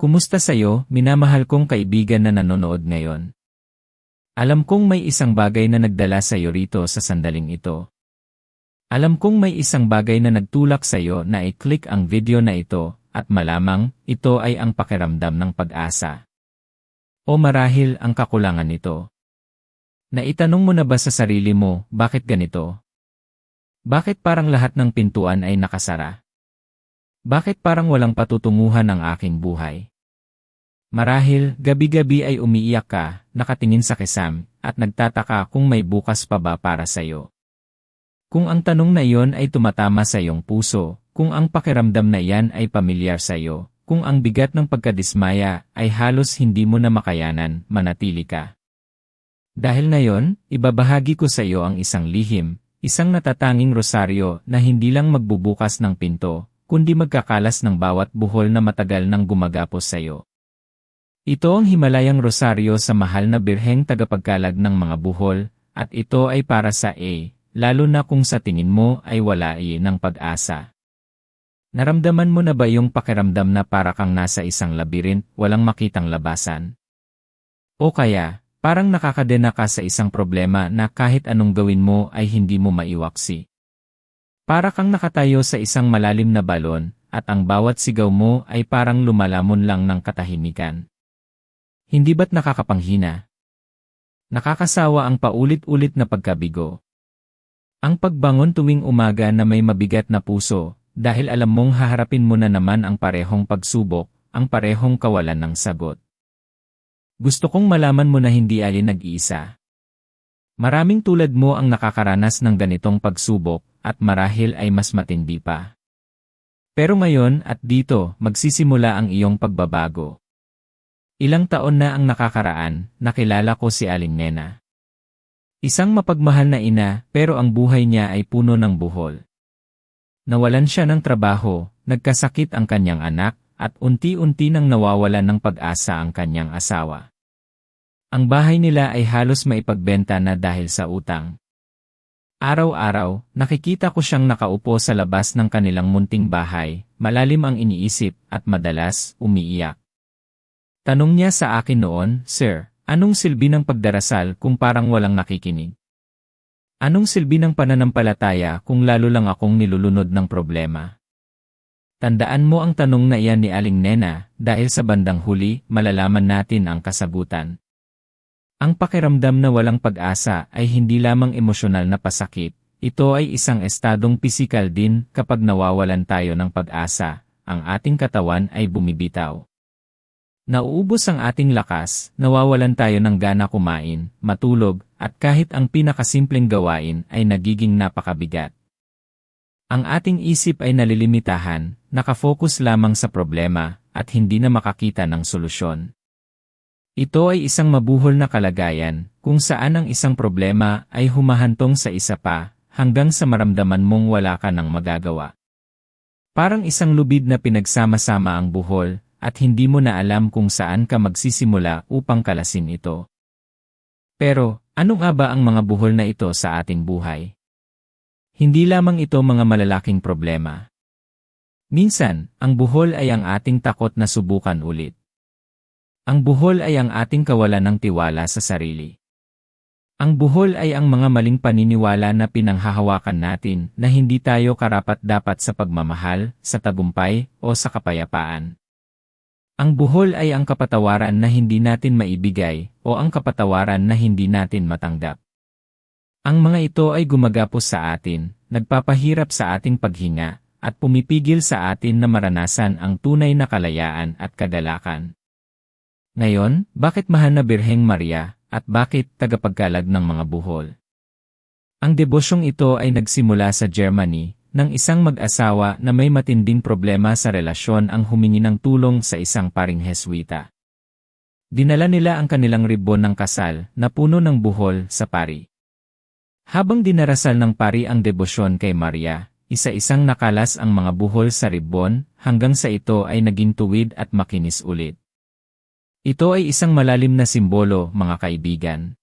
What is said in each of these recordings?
Kumusta sa'yo, minamahal kong kaibigan na nanonood ngayon? Alam kong may isang bagay na nagdala sa'yo rito sa sandaling ito. Alam kong may isang bagay na nagtulak sa'yo na i-click ang video na ito at malamang ito ay ang pakiramdam ng pag-asa. O marahil ang kakulangan nito. Naitanong mo na ba sa sarili mo, bakit ganito? Bakit parang lahat ng pintuan ay nakasara? Bakit parang walang patutunguhan ang aking buhay? Marahil, gabi-gabi ay umiiyak ka, nakatingin sa kesam, at nagtataka kung may bukas pa ba para sa'yo. Kung ang tanong na iyon ay tumatama sa iyong puso, kung ang pakiramdam na iyan ay pamilyar sa iyo, kung ang bigat ng pagkadismaya ay halos hindi mo na makayanan, manatili ka. Dahil na yon, ibabahagi ko sa iyo ang isang lihim, isang natatanging rosaryo na hindi lang magbubukas ng pinto, kundi magkakalas ng bawat buhol na matagal nang gumagapos sa iyo. Ito ang Himalayang Rosaryo sa mahal na birheng tagapagkalag ng mga buhol, at ito ay para sa A, lalo na kung sa tingin mo ay wala A ng pag-asa. Naramdaman mo na ba yung pakiramdam na para kang nasa isang labirint, walang makitang labasan? O kaya, parang nakakadena ka sa isang problema na kahit anong gawin mo ay hindi mo maiwaksi. Para kang nakatayo sa isang malalim na balon, at ang bawat sigaw mo ay parang lumalamon lang ng katahimikan. Hindi ba't nakakapanghina? Nakakasawa ang paulit-ulit na pagkabigo. Ang pagbangon tuwing umaga na may mabigat na puso, dahil alam mong haharapin mo na naman ang parehong pagsubok, ang parehong kawalan ng sagot. Gusto kong malaman mo na hindi alin nag-iisa. Maraming tulad mo ang nakakaranas ng ganitong pagsubok, at marahil ay mas matindi pa. Pero ngayon at dito, magsisimula ang iyong pagbabago. Ilang taon na ang nakakaraan, nakilala ko si Aling Nena. Isang mapagmahal na ina, pero ang buhay niya ay puno ng buhol. Nawalan siya ng trabaho, nagkasakit ang kanyang anak, at unti-unti nang nawawalan ng pag-asa ang kanyang asawa. Ang bahay nila ay halos maipagbenta na dahil sa utang. Araw-araw, nakikita ko siyang nakaupo sa labas ng kanilang munting bahay, malalim ang iniisip at madalas umiiyak. Tanong niya sa akin noon, Sir, anong silbi ng pagdarasal kung parang walang nakikinig? Anong silbi ng pananampalataya kung lalo lang akong nilulunod ng problema? Tandaan mo ang tanong na iyan ni Aling Nena, dahil sa bandang huli, malalaman natin ang kasagutan. Ang pakiramdam na walang pag-asa ay hindi lamang emosyonal na pasakit, ito ay isang estadong pisikal din kapag nawawalan tayo ng pag-asa, ang ating katawan ay bumibitaw. Nauubos ang ating lakas, nawawalan tayo ng gana kumain, matulog, at kahit ang pinakasimpleng gawain ay nagiging napakabigat. Ang ating isip ay nalilimitahan, nakafocus lamang sa problema, at hindi na makakita ng solusyon. Ito ay isang mabuhol na kalagayan, kung saan ang isang problema ay humahantong sa isa pa, hanggang sa maramdaman mong wala ka ng magagawa. Parang isang lubid na pinagsama-sama ang buhol, at hindi mo na alam kung saan ka magsisimula upang kalasin ito. Pero, ano nga ba ang mga buhol na ito sa ating buhay? Hindi lamang ito mga malalaking problema. Minsan, ang buhol ay ang ating takot na subukan ulit. Ang buhol ay ang ating kawalan ng tiwala sa sarili. Ang buhol ay ang mga maling paniniwala na pinanghahawakan natin na hindi tayo karapat-dapat sa pagmamahal, sa tagumpay, o sa kapayapaan. Ang buhol ay ang kapatawaran na hindi natin maibigay o ang kapatawaran na hindi natin matanggap. Ang mga ito ay gumagapos sa atin, nagpapahirap sa ating paghinga, at pumipigil sa atin na maranasan ang tunay na kalayaan at kadalakan. Ngayon, bakit mahal na Birheng Maria, at bakit tagapagkalag ng mga buhol? Ang debosyong ito ay nagsimula sa Germany, ng isang mag-asawa na may matinding problema sa relasyon ang humingi ng tulong sa isang paring Heswita. Dinala nila ang kanilang ribon ng kasal na puno ng buhol sa pari. Habang dinarasal ng pari ang debosyon kay Maria, isa-isang nakalas ang mga buhol sa ribon hanggang sa ito ay naging tuwid at makinis ulit. Ito ay isang malalim na simbolo, mga kaibigan.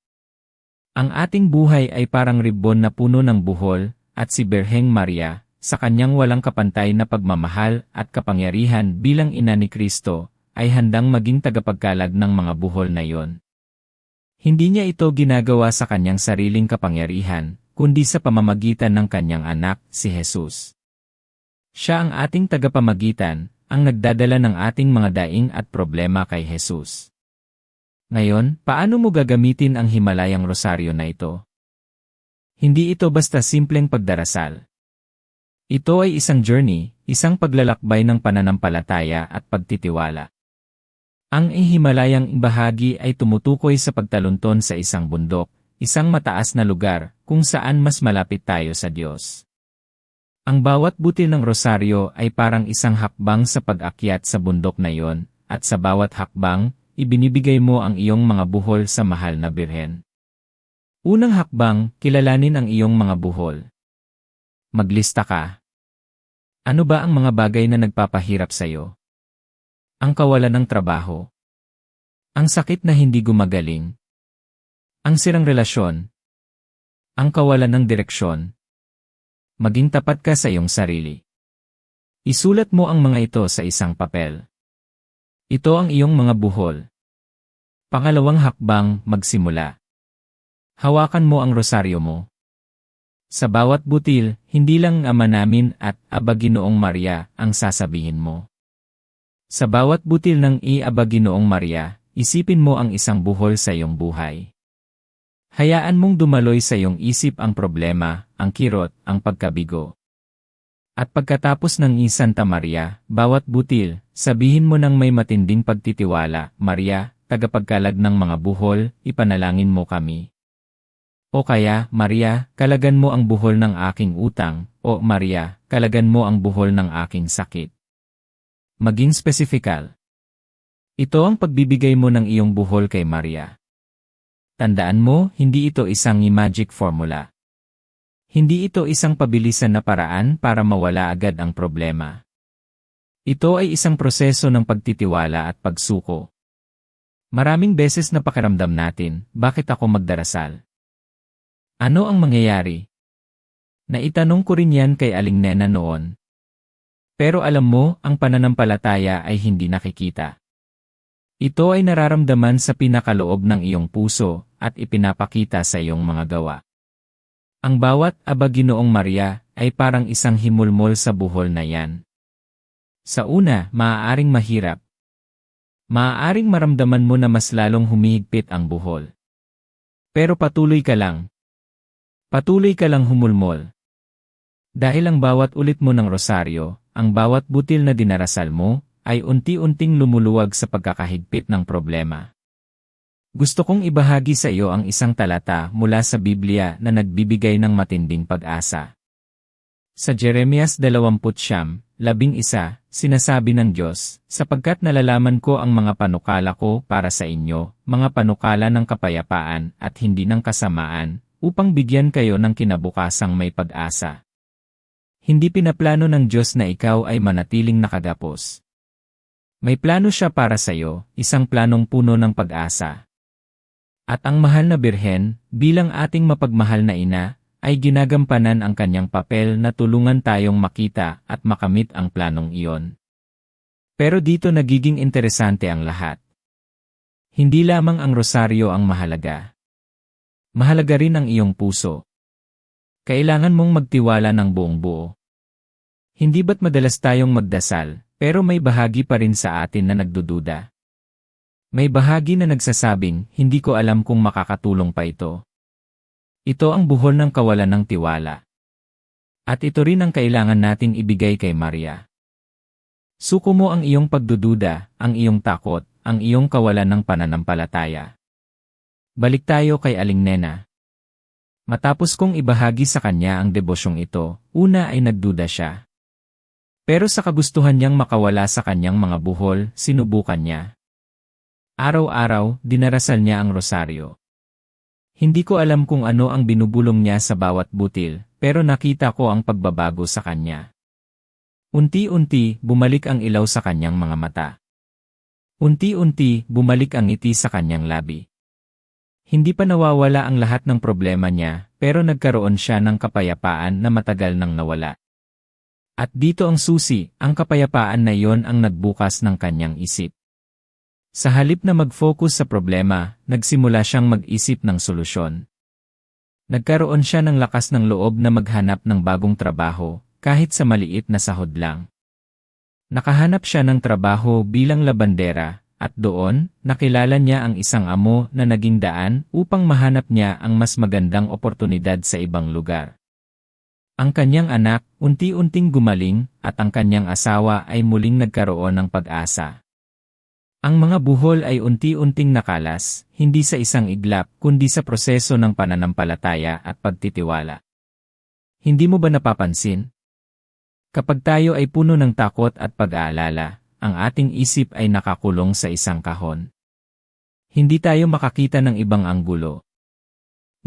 Ang ating buhay ay parang ribon na puno ng buhol, at si Berheng Maria, sa kanyang walang kapantay na pagmamahal at kapangyarihan bilang ina ni Kristo, ay handang maging tagapagkalag ng mga buhol na iyon. Hindi niya ito ginagawa sa kanyang sariling kapangyarihan, kundi sa pamamagitan ng kanyang anak, si Jesus. Siya ang ating tagapamagitan, ang nagdadala ng ating mga daing at problema kay Jesus. Ngayon, paano mo gagamitin ang Himalayang Rosaryo na ito? Hindi ito basta simpleng pagdarasal. Ito ay isang journey, isang paglalakbay ng pananampalataya at pagtitiwala. Ang Himalayang bahagi ay tumutukoy sa pagtalunton sa isang bundok, isang mataas na lugar, kung saan mas malapit tayo sa Diyos. Ang bawat butil ng rosaryo ay parang isang hakbang sa pag-akyat sa bundok na iyon, at sa bawat hakbang, ibinibigay mo ang iyong mga buhol sa mahal na birhen. Unang hakbang, kilalanin ang iyong mga buhol. Maglista ka. Ano ba ang mga bagay na nagpapahirap sa iyo? Ang kawalan ng trabaho. Ang sakit na hindi gumagaling. Ang sirang relasyon. Ang kawalan ng direksyon. Maging tapat ka sa iyong sarili. Isulat mo ang mga ito sa isang papel. Ito ang iyong mga buhol. Pangalawang hakbang, magsimula. Hawakan mo ang rosaryo mo. Sa bawat butil, hindi lang Ama namin at Aba Ginoong Maria ang sasabihin mo. Sa bawat butil ng Iaba Ginoong Maria, isipin mo ang isang buhol sa iyong buhay. Hayaan mong dumaloy sa iyong isip ang problema, ang kirot, ang pagkabigo. At pagkatapos ng I Santa Maria, bawat butil, sabihin mo ng may matinding pagtitiwala, Maria, tagapagkalag ng mga buhol, ipanalangin mo kami. O kaya, Maria, kalagan mo ang buhol ng aking utang, o Maria, kalagan mo ang buhol ng aking sakit. Maging spesifikal. Ito ang pagbibigay mo ng iyong buhol kay Maria. Tandaan mo, hindi ito isang magic formula. Hindi ito isang pabilisan na paraan para mawala agad ang problema. Ito ay isang proseso ng pagtitiwala at pagsuko. Maraming beses na pakiramdam natin, bakit ako magdarasal? Ano ang mangyayari? Naitanong ko rin yan kay Aling Nena noon, pero alam mo, ang pananampalataya ay hindi nakikita. Ito ay nararamdaman sa pinakaloob ng iyong puso at ipinapakita sa iyong mga gawa. Ang bawat aba Ginoong Maria ay parang isang himulmol sa buhol na yan. Sa una, maaaring mahirap. Maaaring maramdaman mo na mas lalong humihigpit ang buhol. Pero patuloy ka lang. Patuloy ka lang humulmol. Dahil ang bawat ulit mo ng rosaryo, ang bawat butil na dinarasal mo, ay unti-unting lumuluwag sa pagkakahigpit ng problema. Gusto kong ibahagi sa iyo ang isang talata mula sa Biblia na nagbibigay ng matinding pag-asa. Sa Jeremias 20, labing isa, sinasabi ng Diyos, sapagkat nalalaman ko ang mga panukala ko para sa inyo, mga panukala ng kapayapaan at hindi ng kasamaan, upang bigyan kayo ng kinabukasang may pag-asa. Hindi pinaplano ng Diyos na ikaw ay manatiling nakagapos. May plano siya para sa iyo, isang planong puno ng pag-asa. At ang mahal na birhen, bilang ating mapagmahal na ina, ay ginagampanan ang kanyang papel na tulungan tayong makita at makamit ang planong iyon. Pero dito nagiging interesante ang lahat. Hindi lamang ang rosaryo ang mahalaga. Mahalaga rin ang iyong puso. Kailangan mong magtiwala ng buong buo. Hindi ba't madalas tayong magdasal, pero may bahagi pa rin sa atin na nagdududa? May bahagi na nagsasabing, hindi ko alam kung makakatulong pa ito. Ito ang buhol ng kawalan ng tiwala. At ito rin ang kailangan nating ibigay kay Maria. Suko mo ang iyong pagdududa, ang iyong takot, ang iyong kawalan ng pananampalataya. Balik tayo kay Aling Nena. Matapos kong ibahagi sa kanya ang debosyong ito, una ay nagduda siya. Pero sa kagustuhan niyang makawala sa kanyang mga buhol, sinubukan niya. Araw-araw, dinarasal niya ang rosaryo. Hindi ko alam kung ano ang binubulong niya sa bawat butil, pero nakita ko ang pagbabago sa kanya. Unti-unti, bumalik ang ilaw sa kanyang mga mata. Unti-unti, bumalik ang ngiti sa kanyang labi. Hindi pa nawawala ang lahat ng problema niya, pero nagkaroon siya ng kapayapaan na matagal nang nawala. At dito ang susi, ang kapayapaan na iyon ang nagbukas ng kanyang isip. Sa halip na mag-focus sa problema, nagsimula siyang mag-isip ng solusyon. Nagkaroon siya ng lakas ng loob na maghanap ng bagong trabaho, kahit sa maliit na sahod lang. Nakahanap siya ng trabaho bilang labandera, at doon, nakilala niya ang isang amo na naging daan upang mahanap niya ang mas magandang oportunidad sa ibang lugar. Ang kanyang anak, unti-unting gumaling, at ang kanyang asawa ay muling nagkaroon ng pag-asa. Ang mga buhol ay unti-unting nakalas, hindi sa isang iglap, kundi sa proseso ng pananampalataya at pagtitiwala. Hindi mo ba napapansin? Kapag tayo ay puno ng takot at pag-aalala, ang ating isip ay nakakulong sa isang kahon. Hindi tayo makakita ng ibang anggulo.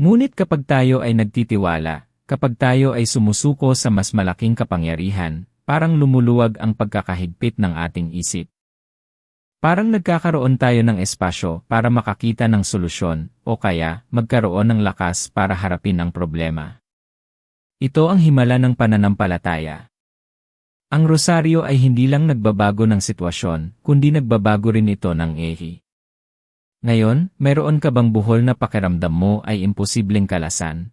Ngunit kapag tayo ay nagtitiwala, kapag tayo ay sumusuko sa mas malaking kapangyarihan, parang lumuluwag ang pagkakahigpit ng ating isip. Parang nagkakaroon tayo ng espasyo para makakita ng solusyon o kaya magkaroon ng lakas para harapin ang problema. Ito ang himala ng pananampalataya. Ang rosaryo ay hindi lang nagbabago ng sitwasyon, kundi nagbabago rin ito ng ehi. Ngayon, mayroon ka bang buhol na pakiramdam mo ay imposibleng kalasan?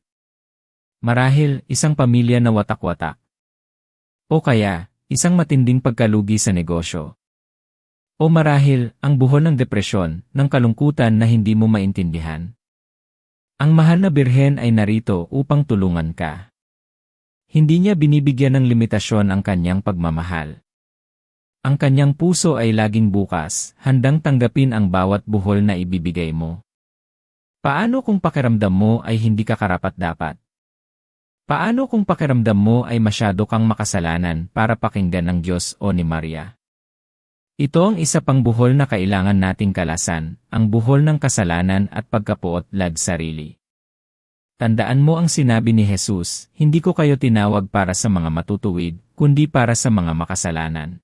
Marahil, isang pamilya na watak-watak. O kaya, isang matinding pagkalugi sa negosyo. O marahil, ang buhol ng depresyon, ng kalungkutan na hindi mo maintindihan. Ang mahal na birhen ay narito upang tulungan ka. Hindi niya binibigyan ng limitasyon ang kanyang pagmamahal. Ang kanyang puso ay laging bukas, handang tanggapin ang bawat buhol na ibibigay mo. Paano kung pakiramdam mo ay hindi ka karapat-dapat? Paano kung pakiramdam mo ay masyado kang makasalanan para pakinggan ng Diyos o ni Maria? Ito ang isa pang buhol na kailangan nating kalasan, ang buhol ng kasalanan at pagkapuot lag sarili. Tandaan mo ang sinabi ni Jesus, hindi ko kayo tinawag para sa mga matutuwid, kundi para sa mga makasalanan.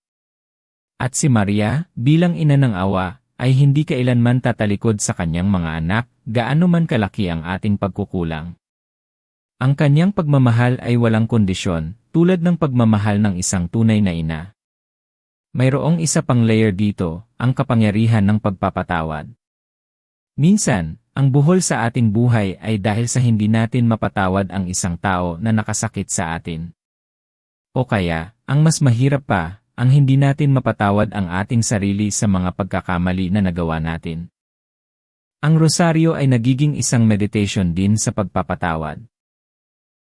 At si Maria, bilang ina ng awa, ay hindi kailanman tatalikod sa kanyang mga anak, gaano man kalaki ang ating pagkukulang. Ang kanyang pagmamahal ay walang kondisyon, tulad ng pagmamahal ng isang tunay na ina. Mayroong isa pang layer dito, ang kapangyarihan ng pagpapatawad. Minsan, ang buhol sa ating buhay ay dahil sa hindi natin mapatawad ang isang tao na nakasakit sa atin. O kaya, ang mas mahirap pa, ang hindi natin mapatawad ang ating sarili sa mga pagkakamali na nagawa natin. Ang rosaryo ay nagiging isang meditation din sa pagpapatawad.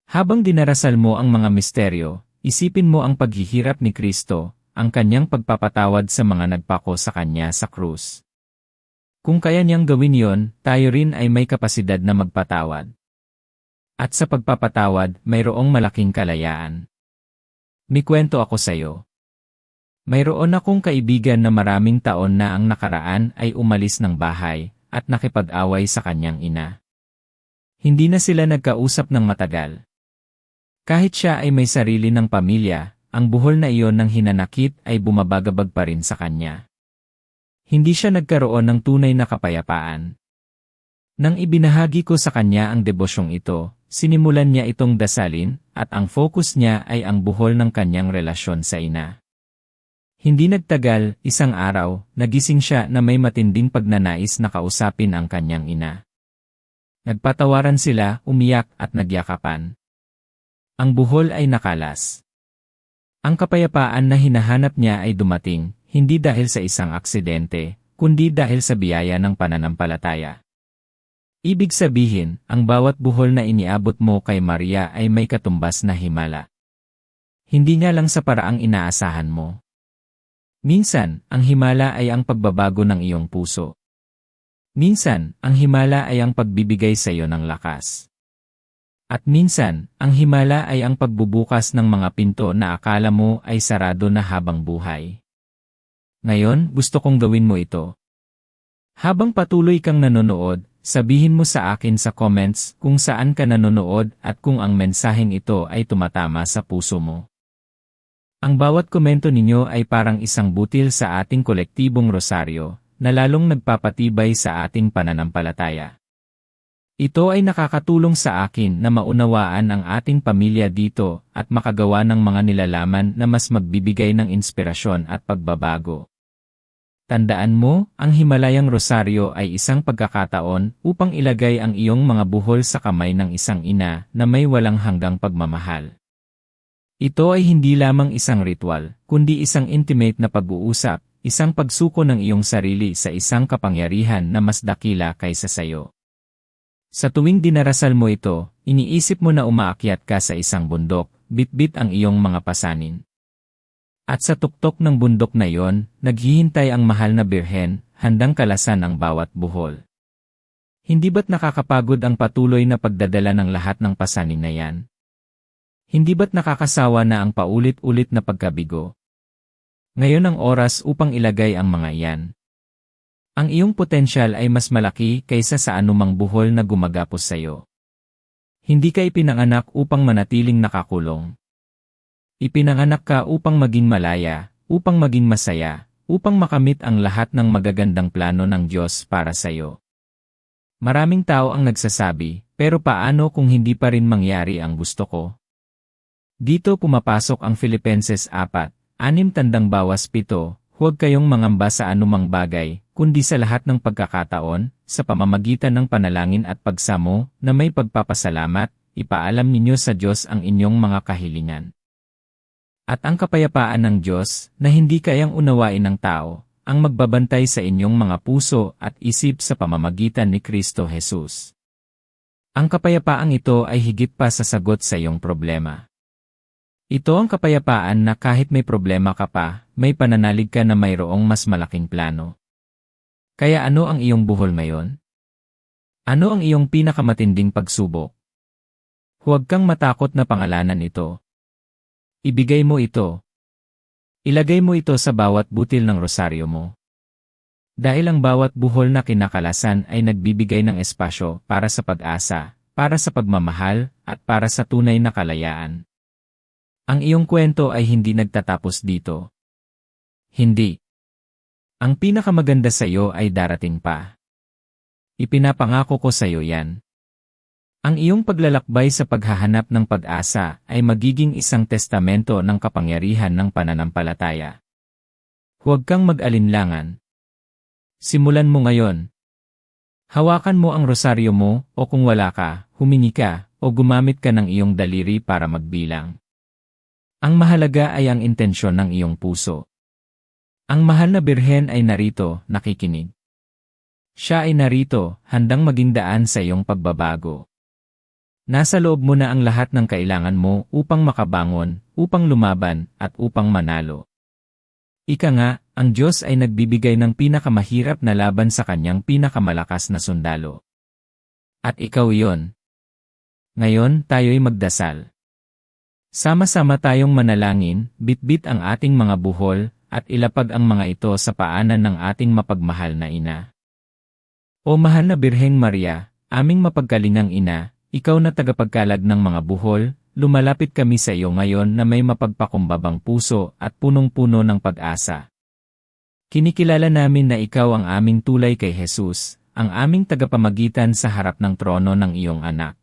Habang dinarasal mo ang mga misteryo, isipin mo ang paghihirap ni Kristo, ang kanyang pagpapatawad sa mga nagpako sa kanya sa krus. Kung kaya niyang gawin yon, tayo rin ay may kapasidad na magpatawad. At sa pagpapatawad, mayroong malaking kalayaan. May kwento ako sa iyo. Mayroon akong kaibigan na maraming taon na ang nakaraan ay umalis ng bahay at nakipag-away sa kanyang ina. Hindi na sila nagkausap ng matagal. Kahit siya ay may sarili ng pamilya, ang buhol na iyon ng hinanakit ay bumabagabag pa rin sa kanya. Hindi siya nagkaroon ng tunay na kapayapaan. Nang ibinahagi ko sa kanya ang debosyong ito, sinimulan niya itong dasalin, at ang focus niya ay ang buhol ng kanyang relasyon sa ina. Hindi nagtagal, isang araw, nagising siya na may matinding pagnanais na kausapin ang kanyang ina. Nagpatawaran sila, umiyak at nagyakapan. Ang buhol ay nakalas. Ang kapayapaan na hinahanap niya ay dumating, hindi dahil sa isang aksidente, kundi dahil sa biyaya ng pananampalataya. Ibig sabihin, ang bawat buhol na iniabot mo kay Maria ay may katumbas na himala. Hindi nga lang sa paraang inaasahan mo. Minsan, ang himala ay ang pagbabago ng iyong puso. Minsan, ang himala ay ang pagbibigay sa iyo ng lakas. At minsan, ang himala ay ang pagbubukas ng mga pinto na akala mo ay sarado na habang buhay. Ngayon, gusto kong gawin mo ito. Habang patuloy kang nanonood, sabihin mo sa akin sa comments kung saan ka nanonood at kung ang mensaheng ito ay tumatama sa puso mo. Ang bawat komento ninyo ay parang isang butil sa ating kolektibong rosaryo, na lalong nagpapatibay sa ating pananampalataya. Ito ay nakakatulong sa akin na maunawaan ang ating pamilya dito at makagawa ng mga nilalaman na mas magbibigay ng inspirasyon at pagbabago. Tandaan mo, ang Himalayang Rosaryo ay isang pagkakataon upang ilagay ang iyong mga buhol sa kamay ng isang ina na may walang hanggang pagmamahal. Ito ay hindi lamang isang ritual, kundi isang intimate na pag-uusap, isang pagsuko ng iyong sarili sa isang kapangyarihan na mas dakila kaysa sayo. Sa tuwing dinarasal mo ito, iniisip mo na umaakyat ka sa isang bundok, bitbit ang iyong mga pasanin. At sa tuktok ng bundok na iyon, naghihintay ang mahal na birhen, handang kalasan ang bawat buhol. Hindi ba't nakakapagod ang patuloy na pagdadala ng lahat ng pasanin na yan? Hindi ba't nakakasawa na ang paulit-ulit na pagkabigo? Ngayon ang oras upang ilagay ang mga iyan. Ang iyong potensyal ay mas malaki kaysa sa anumang buhol na gumagapos sa iyo. Hindi ka ipinanganak upang manatiling nakakulong. Ipinanganak ka upang maging malaya, upang maging masaya, upang makamit ang lahat ng magagandang plano ng Diyos para sa iyo. Maraming tao ang nagsasabi, pero paano kung hindi pa rin mangyari ang gusto ko? Dito pumapasok ang Filipenses 4, anim tandang bawas pito, huwag kayong mangamba sa anumang bagay, kundi sa lahat ng pagkakataon, sa pamamagitan ng panalangin at pagsamo, na may pagpapasalamat, ipaalam ninyo sa Diyos ang inyong mga kahilingan. At ang kapayapaan ng Diyos, na hindi kayang unawain ng tao, ang magbabantay sa inyong mga puso at isip sa pamamagitan ni Kristo Jesus. Ang kapayapaang ito ay higit pa sa sagot sa iyong problema. Ito ang kapayapaan na kahit may problema ka pa, may pananalig ka na mayroong mas malaking plano. Kaya ano ang iyong buhol ngayon? Ano ang iyong pinakamatinding pagsubok? Huwag kang matakot na pangalanan ito. Ibigay mo ito. Ilagay mo ito sa bawat butil ng rosaryo mo. Dahil ang bawat buhol na kinakalasan ay nagbibigay ng espasyo para sa pag-asa, para sa pagmamahal, at para sa tunay na kalayaan. Ang iyong kwento ay hindi nagtatapos dito. Hindi. Ang pinakamaganda sa iyo ay darating pa. Ipinapangako ko sa iyo yan. Ang iyong paglalakbay sa paghahanap ng pag-asa ay magiging isang testamento ng kapangyarihan ng pananampalataya. Huwag kang mag-alinlangan. Simulan mo ngayon. Hawakan mo ang rosaryo mo o kung wala ka, humingi ka o gumamit ka ng iyong daliri para magbilang. Ang mahalaga ay ang intensyon ng iyong puso. Ang mahal na birhen ay narito, nakikinig. Siya ay narito, handang maging daan sa iyong pagbabago. Nasa loob mo na ang lahat ng kailangan mo upang makabangon, upang lumaban, at upang manalo. Ika nga, ang Diyos ay nagbibigay ng pinakamahirap na laban sa kanyang pinakamalakas na sundalo. At ikaw iyon. Ngayon tayo'y magdasal. Sama-sama tayong manalangin, bitbit ang ating mga buhol, at ilapag ang mga ito sa paanan ng ating mapagmahal na ina. O mahal na Birheng Maria, aming mapagkalingang ina, ikaw na tagapagkalag ng mga buhol, lumalapit kami sa iyo ngayon na may mapagpakumbabang puso at punong-puno ng pag-asa. Kinikilala namin na ikaw ang aming tulay kay Jesus, ang aming tagapamagitan sa harap ng trono ng iyong anak.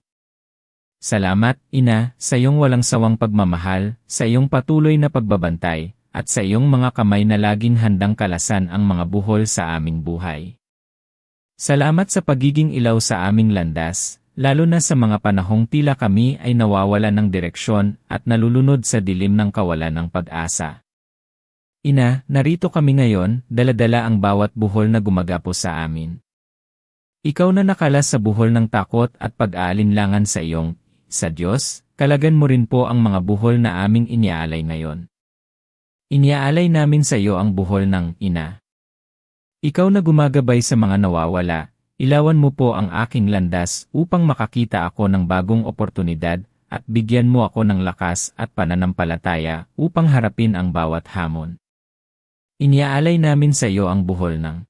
Salamat, Ina, sa iyong walang sawang pagmamahal, sa iyong patuloy na pagbabantay, at sa iyong mga kamay na laging handang kalasan ang mga buhol sa aming buhay. Salamat sa pagiging ilaw sa aming landas, lalo na sa mga panahong tila kami ay nawawala ng direksyon at nalulunod sa dilim ng kawalan ng pag-asa. Ina, narito kami ngayon, daladala ang bawat buhol na gumagapos sa amin. Ikaw na nakalas sa buhol ng takot at pag-aalinlangan sa iyong sa Diyos, kalagan mo rin po ang mga buhol na aming iniaalay ngayon. Iniaalay namin sa iyo ang buhol ng ina. Ikaw na gumagabay sa mga nawawala, ilawan mo po ang aking landas upang makakita ako ng bagong oportunidad at bigyan mo ako ng lakas at pananampalataya upang harapin ang bawat hamon. Iniaalay namin sa iyo ang buhol ng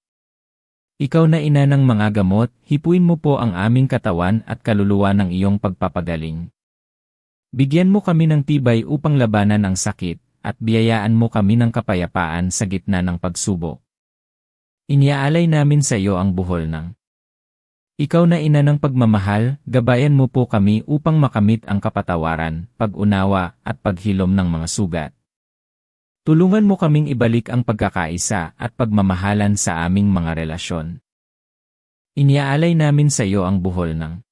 ikaw na ina ng mga gamot, hipuin mo po ang aming katawan at kaluluwa ng iyong pagpapagaling. Bigyan mo kami ng tibay upang labanan ang sakit, at biyayaan mo kami ng kapayapaan sa gitna ng pagsubok. Iniaalay namin sa iyo ang buhol ng Ikaw na ina ng pagmamahal, gabayan mo po kami upang makamit ang kapatawaran, pag-unawa, at paghilom ng mga sugat. Tulungan mo kaming ibalik ang pagkakaisa at pagmamahalan sa aming mga relasyon. Iniaalay namin sa iyo ang buhol ng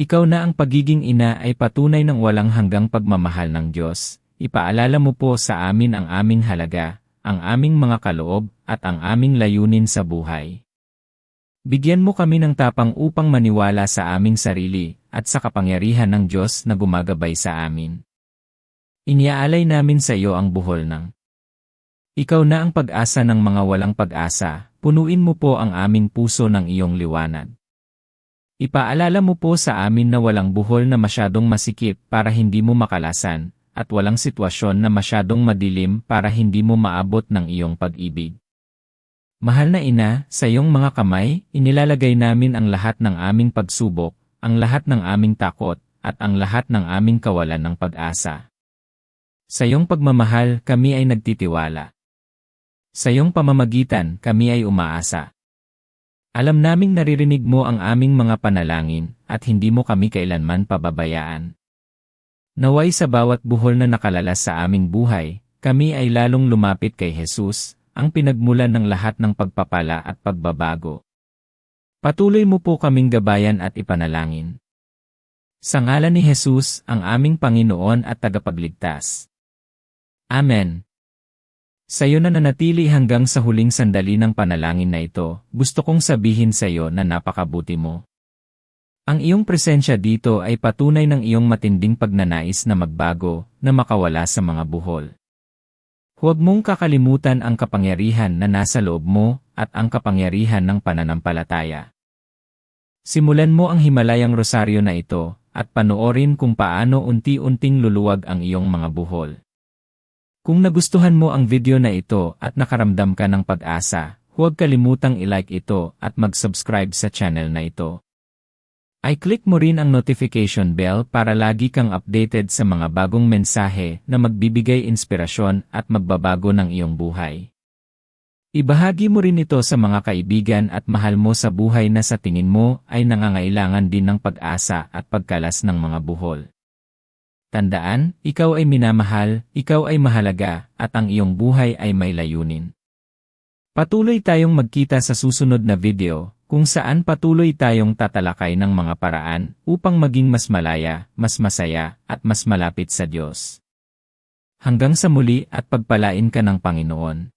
ikaw na ang pagiging ina ay patunay ng walang hanggang pagmamahal ng Diyos. Ipaalala mo po sa amin ang aming halaga, ang aming mga kaloob, at ang aming layunin sa buhay. Bigyan mo kami ng tapang upang maniwala sa aming sarili at sa kapangyarihan ng Diyos na gumagabay sa amin. Iniaalay namin sa iyo ang buhol ng Ikaw na ang pag-asa ng mga walang pag-asa, punuin mo po ang aming puso ng iyong liwanag. Ipaalala mo po sa amin na walang buhol na masyadong masikip para hindi mo makalasan, at walang sitwasyon na masyadong madilim para hindi mo maabot ng iyong pag-ibig. Mahal na ina, sa iyong mga kamay, inilalagay namin ang lahat ng aming pagsubok, ang lahat ng aming takot, at ang lahat ng aming kawalan ng pag-asa. Sa iyong pagmamahal, kami ay nagtitiwala. Sa iyong pamamagitan, kami ay umaasa. Alam naming naririnig mo ang aming mga panalangin at hindi mo kami kailanman pababayaan. Naway sa bawat buhol na nakalalas sa aming buhay, kami ay lalong lumapit kay Jesus, ang pinagmulan ng lahat ng pagpapala at pagbabago. Patuloy mo po kaming gabayan at ipanalangin. Sa ngalan ni Jesus, ang aming Panginoon at tagapagligtas. Amen. Sa iyo na nanatili hanggang sa huling sandali ng panalangin na ito, gusto kong sabihin sa iyo na napakabuti mo. Ang iyong presensya dito ay patunay ng iyong matinding pagnanais na magbago, na makawala sa mga buhol. Huwag mong kakalimutan ang kapangyarihan na nasa loob mo at ang kapangyarihan ng pananampalataya. Simulan mo ang Himalayang Rosaryo na ito at panoorin kung paano unti-unting luluwag ang iyong mga buhol. Kung nagustuhan mo ang video na ito at nakaramdam ka ng pag-asa, huwag kalimutang i-like ito at mag-subscribe sa channel na ito. I-click mo rin ang notification bell para lagi kang updated sa mga bagong mensahe na magbibigay inspirasyon at magbabago ng iyong buhay. Ibahagi mo rin ito sa mga kaibigan at mahal mo sa buhay na sa tingin mo ay nangangailangan din ng pag-asa at pagkalas ng mga buhol. Tandaan, ikaw ay minamahal, ikaw ay mahalaga, at ang iyong buhay ay may layunin. Patuloy tayong magkita sa susunod na video, kung saan patuloy tayong tatalakay ng mga paraan upang maging mas malaya, mas masaya, at mas malapit sa Diyos. Hanggang sa muli at pagpalain ka ng Panginoon.